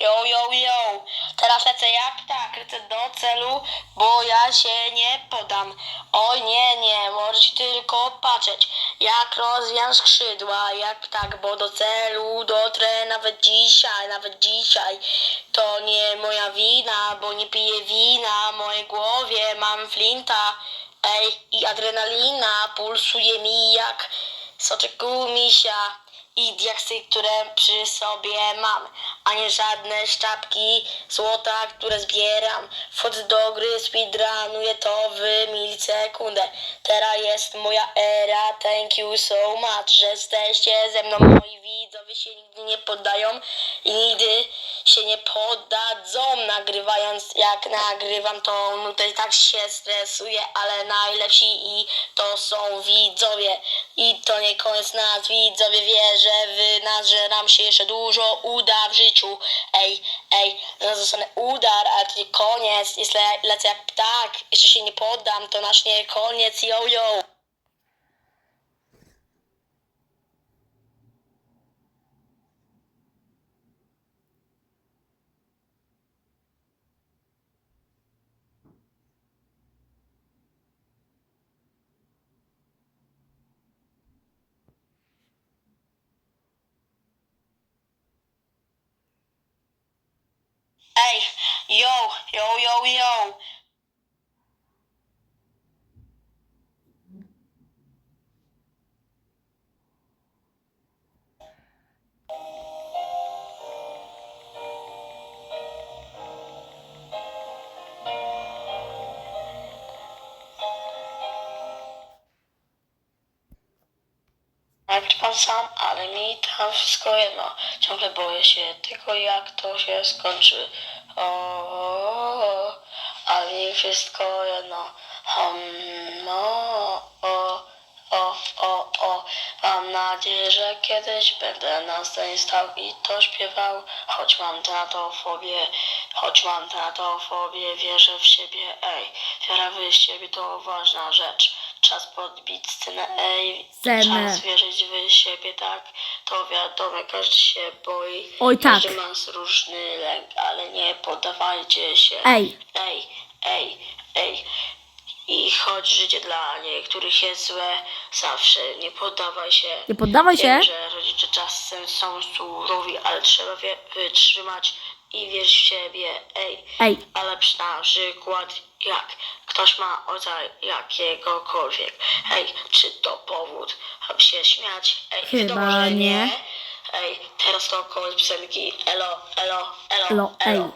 Yo, yo, yo. Teraz lecę jak tak, lecę do celu, bo ja się nie podam. Oj, nie, nie, możecie tylko patrzeć, jak rozwijam skrzydła, jak tak, bo do celu dotrę nawet dzisiaj, nawet dzisiaj. To nie moja wina, bo nie piję wina, w mojej głowie mam flinta. Ej, i adrenalina pulsuje mi jak soczyku misia i diaksy, które przy sobie mam, a nie żadne szczapki złota, które zbieram. Wchodzę do gry, speedrunuję to w milisekundę. Teraz jest moja era, thank you so much, że jesteście ze mną. Moi widzowie się nigdy nie poddają i nigdy się nie poddadzą, nagrywając jak nagrywam to i tak się stresuję, ale najlepsi i to są widzowie i to nie koniec nas, widzowie wierzę że nam się jeszcze dużo uda w życiu, ej, ej, zostanę udar, ale to nie koniec, jest le lecę jak ptak, jeszcze się nie poddam, to nasz nie koniec, yo yo. Ej, yo, yo, yo, yo. Najpierw pan sam, ale mi tam wszystko jedno. Ciągle boję się tego, jak to się skończy. O, o, o mi wszystko jedno. Hmm, no, o, o, o, o. Mam nadzieję, że kiedyś będę na scenie stał i to śpiewał. Choć mam tenatofobię, choć mam tenatofobię, wierzę w siebie, ej. Wiara w siebie to ważna rzecz. Czas podbić scenę, ej. Scenę. Czas wierzyć w siebie, tak. To wiadomo, każdy się boi. Oj, tak. Każdy ma różny lęk, ale nie poddawajcie się. Ej, Ej, ej, ej. I choć życie dla niektórych jest złe, zawsze nie poddawaj się. nie poddawaj się. Wiem, że rodzice czasem są surowi, ale trzeba wie- wytrzymać i wierzyć w siebie. Ej, Ej, ale na przykład jak ktoś ma ojca jakiegokolwiek. Ej, czy to powód, aby się śmiać? Ej, Chyba wiadomo, że nie. Ej, teraz to koniec piosenki. Elo, elo, elo, Elo, ej. elo.